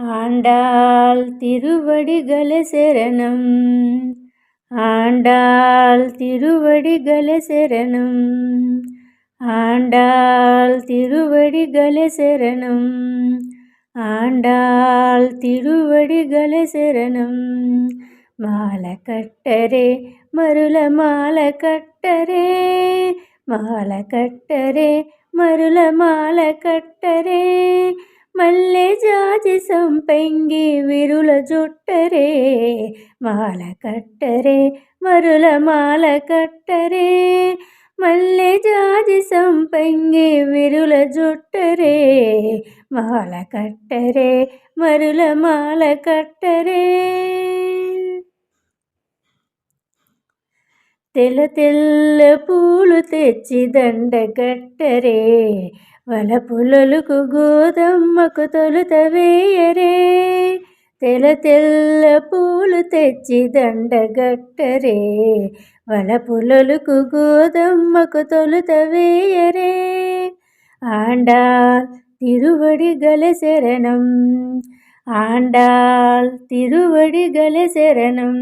ஆண்டாள் திருவடிகள சரணம். ஆண்டாள் திருவடிகள சரணம். ஆண்டாள் திருவடிகள சரணம். ஆண்டாள் திருவடிகள சரணம். மாலை கட்டரே மருள மாலை கட்டரே மருள மாலை మల్లె జాజి సంపెంగి విరుల జుట్టరే మాల కట్టరే మరుల మాల కట్టరే. మల్లె జాజి సంపెంగి విరుల జుట్టరే మాల కట్టరే మరుల మాల కట్టరే. తెల్ల తెల్ల పూలు తెచ్చి దండగట్టరే వల వలపులలకు గోదమ్మకు తొలుత వేయరే. తెల తెల్ల పూలు తెచ్చి దండగట్టరే వల వలపులలకు గోదమ్మకు తొలుత వేయరే. ఆండాల్ తిరువడి గల శరణం. ఆండాల్ తిరువడి గల శరణం.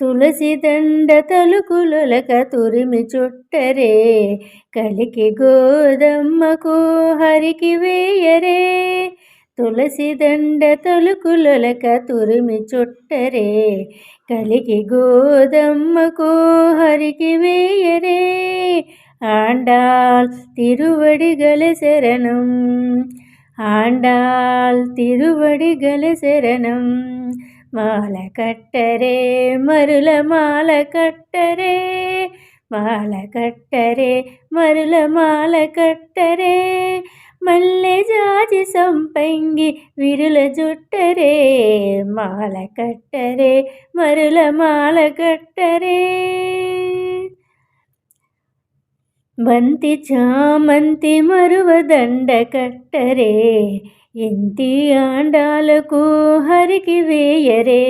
తులసి దండ తలుకులొలక తురిమి చుట్టరే కలికి గోదమ్మకు హరికి వేయరే తులసి దండ తలుకులొలక తురిమి చుట్టరే కలికి గోదమ్మకు హరికి వేయరే ஆண்டாள் திருவடிகள சரணம் ஆண்டாள் திருவடிகள சரணம் മാല മരുല മാല കട്ടരേ മാല മരുല മാല കട്ടരേ മല്ലെ ജാതി സംപങ്കി വിരുല ജുട്ടരേ മാല മരുല മാല బంతి చామంతి మరువ దండ కట్టరే ఇంటి ఆండాలకు హరికి వేయరే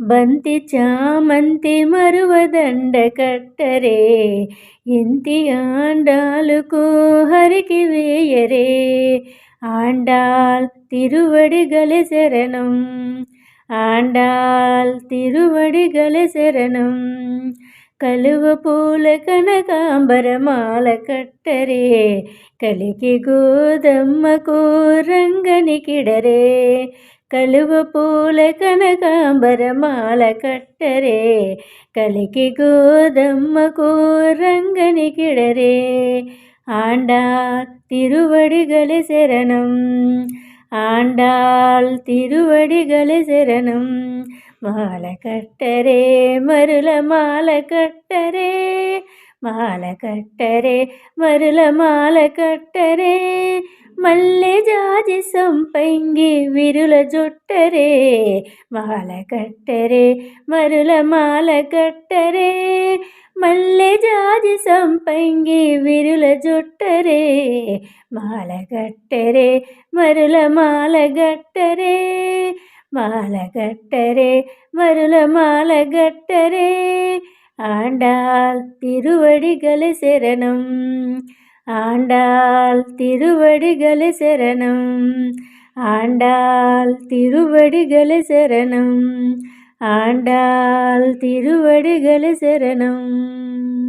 బంతి చామంతి మరువదండ కట్టరే ఇంటి ఆండాలకు హరికి వేయరే ஆண்டாள் திருவடிகளே சரணம் ஆண்டாள் திருவடிகளே சரணம் కలువ పూల కనకాంబర మాల కట్టరే కలికి గోదమ్మకు రంగని కిడరే కలువ పూల కనకాంబర మాల కట్టరే కలికి గోదమ్మకు రంగని కిడరే ஆண்டாள் திருவடிகளே சரணம் ஆண்டாள் திருவடிகளே சரணம் മാല കട്ടരേ മരുല മാല കട്ടരേ മാല കട്ടരേ മരുല മാല കട്ടരേ మల్లె జాజి సంపంగి విరుల జొట్టరే మాల కట్టరే మరుల మాల కట్టరే మల్లె జాజి సంపంగి విరుల జొట్టరే మాల కట్టరే మరుల మాల గట్టరే மாலகட்டரே மருள மாலகட்டரே. ஆண்டாள் திருவடிகளை சரணம். ஆண்டாள் திருவடிகளை சரணம். ஆண்டாள் திருவடிகளை சரணம். ஆண்டாள் திருவடிகளை சரணம்.